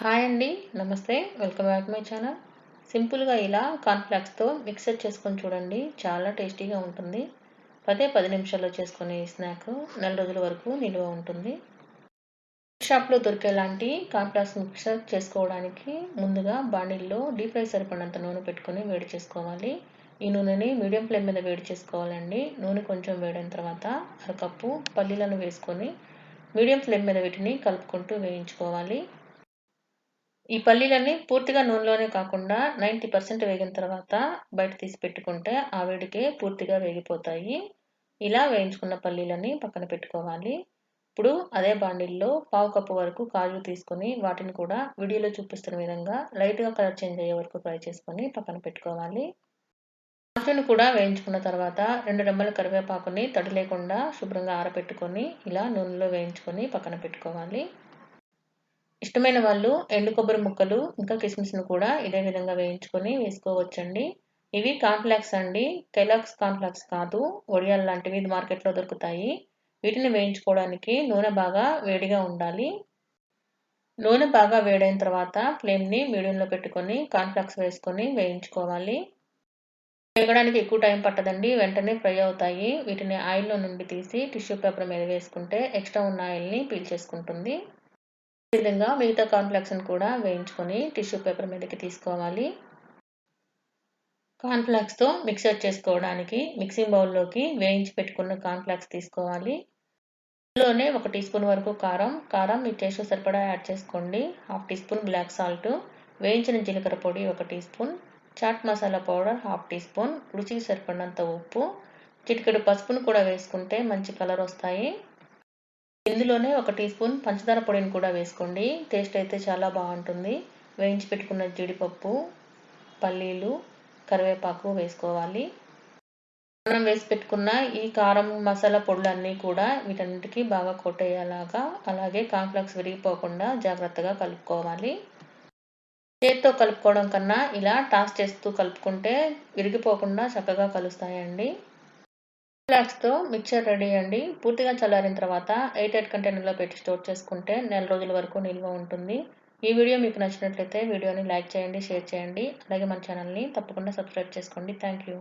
Hi అండి నమస్తే welcome back my channel. సింపుల్గా ఇలా కార్న్ఫ్లాక్స్తో మిక్సర్ చేసుకొని చూడండి చాలా టేస్టీగా ఉంటుంది. పదే పది నిమిషాల్లో చేసుకునే స్నాక్ నెల రోజుల వరకు నిల్వ ఉంటుంది. షాప్లో దొరికేలాంటి కార్న్ఫ్లాక్స్ మిక్సర్ చేసుకోవడానికి ముందుగా బాణీల్లో డీప్ ఫ్రై సరిపడినంత నూనె పెట్టుకొని వేడి చేసుకోవాలి. ఈ నూనెని మీడియం ఫ్లేమ్ మీద వేడి చేసుకోవాలండి. నూనె కొంచెం వేడిన తర్వాత అరకప్పు పల్లీలను వేసుకొని మీడియం ఫ్లేమ్ మీద వీటిని కలుపుకుంటూ వేయించుకోవాలి. ఈ పల్లీలన్నీ పూర్తిగా నూనెలోనే కాకుండా నైంటీ పర్సెంట్ వేగిన తర్వాత బయట తీసి పెట్టుకుంటే ఆ వేడికే పూర్తిగా వేగిపోతాయి. ఇలా వేయించుకున్న పల్లీలని పక్కన పెట్టుకోవాలి. ఇప్పుడు అదే బాండిల్లో పావు కప్పు వరకు కాజు తీసుకొని వాటిని కూడా వీడియోలో చూపిస్తున్న విధంగా లైట్గా కలర్ చేంజ్ అయ్యే వరకు ఫ్రై చేసుకొని పక్కన పెట్టుకోవాలి. కాజును కూడా వేయించుకున్న తర్వాత రెండు రెమ్మల కరివేపాకుని తడి లేకుండా శుభ్రంగా ఆరబెట్టుకొని ఇలా నూనెలో వేయించుకొని పక్కన పెట్టుకోవాలి. ఇష్టమైన వాళ్ళు ఎండు కొబ్బరి ముక్కలు ఇంకా కిస్మిస్ను కూడా ఇదే విధంగా వేయించుకొని వేసుకోవచ్చండి. ఇవి కాన్ఫ్లాక్స్ అండి. కెలాక్స్ కాన్ఫ్లాక్స్ కాదు. ఒడియాల్ లాంటివి మార్కెట్లో దొరుకుతాయి. వీటిని వేయించుకోవడానికి నూనె బాగా వేడిగా ఉండాలి. నూనె బాగా వేడైన తర్వాత ఫ్లేమ్ని మీడియంలో పెట్టుకొని కాన్ఫ్లాక్స్ వేసుకొని వేయించుకోవాలి. వేగడానికి ఎక్కువ టైం పట్టదండి. వెంటనే ఫ్రై అవుతాయి. వీటిని ఆయిల్లో నుండి తీసి టిష్యూ పేపర్ మీద వేసుకుంటే ఎక్స్ట్రా ఉన్న ఆయిల్ని పీల్చేసుకుంటుంది విధంగా మిగతా కాన్ఫ్లాక్స్ని కూడా వేయించుకొని టిష్యూ పేపర్ మీదకి తీసుకోవాలి. కాన్ఫ్లాక్స్తో మిక్సర్ చేసుకోవడానికి మిక్సింగ్ బౌల్లోకి వేయించి పెట్టుకున్న కాన్ఫ్లాక్స్ తీసుకోవాలి. ఇందులోనే ఒక టీ స్పూన్ వరకు కారం కారం మీ టేస్ట్ సరిపడా యాడ్ చేసుకోండి. Half teaspoon black salt వేయించిన జీలకర్ర పొడి ఒక teaspoon chaat masala powder half teaspoon రుచికి సరిపడినంత ఉప్పు చిటికెడు పసుపును కూడా వేసుకుంటే మంచి కలర్ వస్తాయి. ఇందులోనే ఒక టీ స్పూన్ పంచదార పొడిని కూడా వేసుకోండి. టేస్ట్ అయితే చాలా బాగుంటుంది. వేయించి పెట్టుకున్న జీడిపప్పు పల్లీలు కరివేపాకు వేసుకోవాలి. మనం వేసి పెట్టుకున్న ఈ కారం మసాలా పొడులన్నీ కూడా వీటన్నిటికీ బాగా కొట్టేయాలాగా అలాగే కాంప్లెక్స్ విరిగిపోకుండా జాగ్రత్తగా కలుపుకోవాలి. చేతితో కలుపుకోవడం కన్నా ఇలా టాస్ చేస్తూ కలుపుకుంటే విరిగిపోకుండా చక్కగా కలుస్తాయండి. ఫ్లాక్స్తో మిక్చర్ రెడీ అండి. పూర్తిగా చల్లారిన తర్వాత ఎయిట్ ఎయిట్ కంటైనర్లో పెట్టి స్టోర్ చేసుకుంటే నెల రోజుల వరకు నిల్వ ఉంటుంది. ఈ వీడియో మీకు నచ్చినట్లయితే వీడియోని లైక్ చేయండి షేర్ చేయండి. అలాగే మన ఛానల్ని తప్పకుండా సబ్స్క్రైబ్ చేసుకోండి. Thank you.